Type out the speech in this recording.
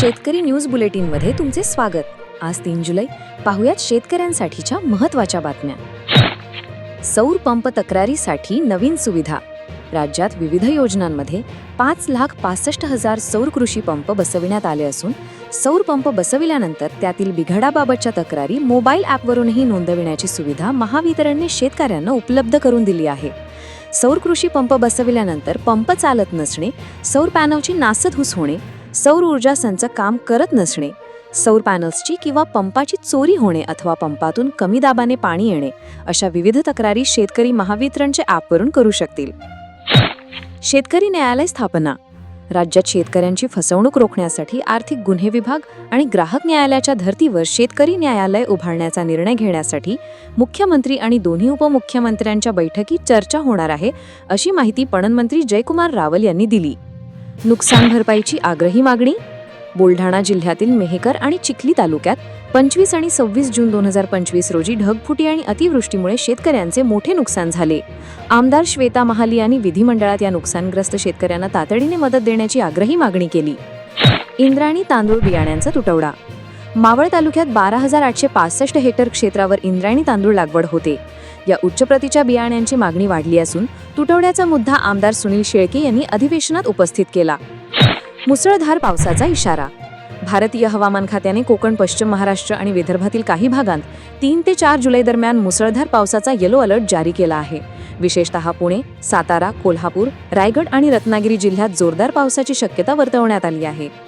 शेतकरी न्यूज बुलेटिनमध्ये तुमचे स्वागत. आज तीन जुलै. पाहुयात शेतकऱ्यांसाठीच्या महत्त्वाच्या बातम्या. सौर पंप तक्रारीसाठी नवीन सुविधा. राज्यात विविध योजनांमध्ये पाच लाख पासष्ट हजार सौर कृषी पंप बसविण्यात आले असून सौर पंप बसविल्यानंतर त्यातील बिघडाबाबतच्या तक्रारी मोबाईल ॲपवरूनही नोंदविण्याची सुविधा महावितरणने शेतकऱ्यांना उपलब्ध करून दिली आहे. सौर कृषी पंप बसविल्यानंतर पंप चालत नसणे सौर पॅनलची नासधूस होणे सौर ऊर्जा संच काम करत नसणे. सौर पॅनल्सची किंवा पंपाची चोरी होणे अथवा पंपातून कमी दाबाने पाणी येणे अशा विविध तक्रारी शेतकरी महावितरणचे ॲपवरून करू शकतील. शेतकरी न्यायालय स्थापना. राज्यात शेतकऱ्यांची फसवणूक रोखण्यासाठी आर्थिक गुन्हे विभाग आणि ग्राहक न्यायालयाच्या धर्तीवर शेतकरी न्यायालय उभारण्याचा निर्णय घेण्यासाठी मुख्यमंत्री आणि दोन्ही उपमुख्यमंत्र्यांच्या बैठकीत चर्चा होणार आहे अशी माहिती पणनमंत्री जयकुमार रावल यांनी दिली. नुकसान भरपाईची आग्रही मागणी? बुलढाणा जिल्ह्यातील मेहकर आणि चिखली तालुक्यात पंचवीस आणि सव्वीस जून दोन हजार पंचवीस रोजी ढगफुटी आणि अतिवृष्टीमुळे शेतकऱ्यांचे मोठे नुकसान झाले. आमदार श्वेता महाली यांनी विधिमंडळात या नुकसानग्रस्त शेतकऱ्यांना तातडीने मदत देण्याची आग्रही मागणी केली. इंद्राणी तांदूळ बियाण्यांचा तुटवडा. मावळ तालुक्यात बारा हजार आठशे पासष्ट हेक्टर क्षेत्रावर इंद्रायणी तांदूळ लागवड होते. या उच्च प्रतीच्या बियाण्यांची मागणी वाढली असून तुटवड्याचा मुद्दा आमदार सुनील शेळके यांनी अधिवेशनात उपस्थित केला. मुसळधार पावसाचा इशारा. भारतीय हवामान खात्याने कोकण पश्चिम महाराष्ट्र आणि विदर्भातील काही भागांत तीन ते चार जुलै दरम्यान मुसळधार पावसाचा येलो अलर्ट जारी केला आहे. विशेषतः पुणे सातारा कोल्हापूर रायगड आणि रत्नागिरी जिल्ह्यात जोरदार पावसाची शक्यता वर्तवण्यात आली आहे.